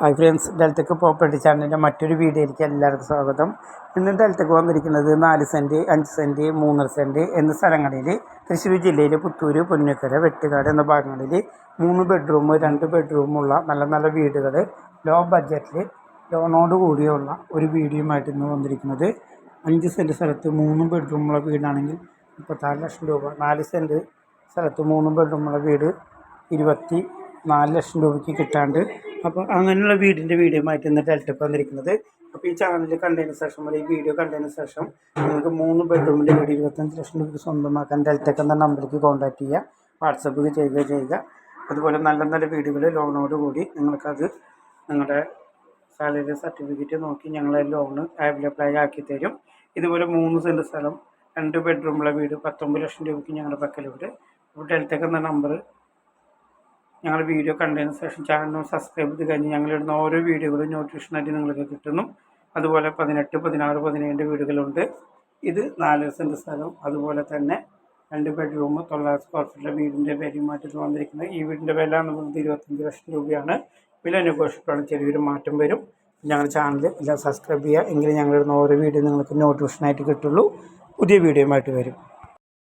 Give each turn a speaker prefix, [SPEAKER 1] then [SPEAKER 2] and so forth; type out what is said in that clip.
[SPEAKER 1] Hi friends ഡെൽറ്റക്ക് property ചാനലിന്റെ മറ്റൊരു വീഡിയോയിലേക്ക് എല്ലാവർക്കും സ്വാഗതം. ഇന്ന് ഡെൽറ്റക്ക് വന്നിരിക്കുന്നത് നാല് സെന്റ് അഞ്ച് സെന്റ് മൂന്നര സെന്റ് എന്ന സ്ഥലങ്ങളിൽ തൃശ്ശൂർ ജില്ലയിൽ പുത്തൂർ പൊന്നക്കര വെട്ടുകാട് എന്ന ഭാഗങ്ങളിൽ മൂന്ന് ബെഡ്റൂം രണ്ട് ബെഡ്റൂമുള്ള നല്ല നല്ല വീടുകൾ ലോ ബഡ്ജറ്റിൽ ലോണോട് കൂടിയുള്ള ഒരു വീഡിയോയുമായിട്ട് ഇന്ന് വന്നിരിക്കുന്നത്. അഞ്ച് സെന്റ് സ്ഥലത്ത് മൂന്ന് ബെഡ്റൂമുള്ള വീടാണെങ്കിൽ മുപ്പത്താറ് ലക്ഷം രൂപ. നാല് സെന്റ് സ്ഥലത്ത് മൂന്ന് ബെഡ്റൂമുള്ള വീട് ഇരുപത്തി നാല് ലക്ഷം രൂപയ്ക്ക് കിട്ടാണ്ട് അപ്പോൾ അങ്ങനെയുള്ള വീടിന്റെ മാറ്റി എന്നിട്ട് ഡെൽറ്റക്ക് വന്നിരിക്കുന്നത്. അപ്പോൾ ഈ ചാനൽ കണ്ടതിന് ശേഷം അല്ലെങ്കിൽ ഈ വീഡിയോ കണ്ടതിന് ശേഷം നിങ്ങൾക്ക് മൂന്ന് ബെഡ്റൂമിന്റെ വീട് ഇരുപത്തഞ്ച് ലക്ഷം രൂപയ്ക്ക് സ്വന്തമാക്കാൻ ഡെൽറ്റക്ക് എന്ന നമ്പറിലേക്ക് കോൺടാക്ട് ചെയ്യുക. വാട്സപ്പിൽ ചെയ്യുക ചെയ്യുക. അതുപോലെ നല്ല നല്ല വീടുകൾ ലോണോട് കൂടി നിങ്ങൾക്കത് നിങ്ങളുടെ സാലറി സർട്ടിഫിക്കറ്റ് നോക്കി ഞങ്ങളെ ലോണ് അവൈലബിളായി ആക്കി തരും. ഇതുപോലെ മൂന്ന് സെന്റ് സ്ഥലം രണ്ട് ബെഡ്റൂമുള്ള വീട് പത്തൊമ്പത് ലക്ഷം രൂപയ്ക്ക് ഞങ്ങളുടെ പക്കലുണ്ട്. അപ്പോൾ ഡെൽറ്റക്ക് എന്ന നമ്പർ ഞങ്ങളുടെ വീഡിയോ കണ്ടതിന് ശേഷം ചാനൽ സബ്സ്ക്രൈബ് ചെയ്ത് കഴിഞ്ഞ് ഞങ്ങളിടുന്ന ഓരോ വീഡിയോകളും നോട്ടിഫിക്കേഷനായിട്ട് നിങ്ങൾക്ക് കിട്ടുന്നു. അതുപോലെ പതിനെട്ട് പതിനാറ് പതിനേഴ് വീടുകളുണ്ട്. ഇത് നാല് സെന്റ് സ്ഥലം അതുപോലെ തന്നെ രണ്ട് ബെഡ്റൂം തൊള്ളായിരം സ്ക്വയർ ഫീറ്റിലെ വീടിന്റെ വിലയും മാറ്റത്തിൽ വന്നിരിക്കുന്നത്. ഈ വീടിന്റെ വില എന്ന് പറയുന്നത് ഇരുപത്തഞ്ച് ലക്ഷം രൂപയാണ്. വില നെഗോഷ്യബിളാണ് ചെറിയൊരു മാറ്റം വരും. ഞങ്ങളുടെ ചാനൽ എല്ലാം സബ്സ്ക്രൈബ് ചെയ്യുക. എങ്കിലും ഞങ്ങളിടുന്ന ഓരോ വീഡിയോ നിങ്ങൾക്ക് നോട്ടിഫിക്കേഷനായിട്ട് കിട്ടുള്ളൂ. പുതിയ വീഡിയോയുമായിട്ട് വരും.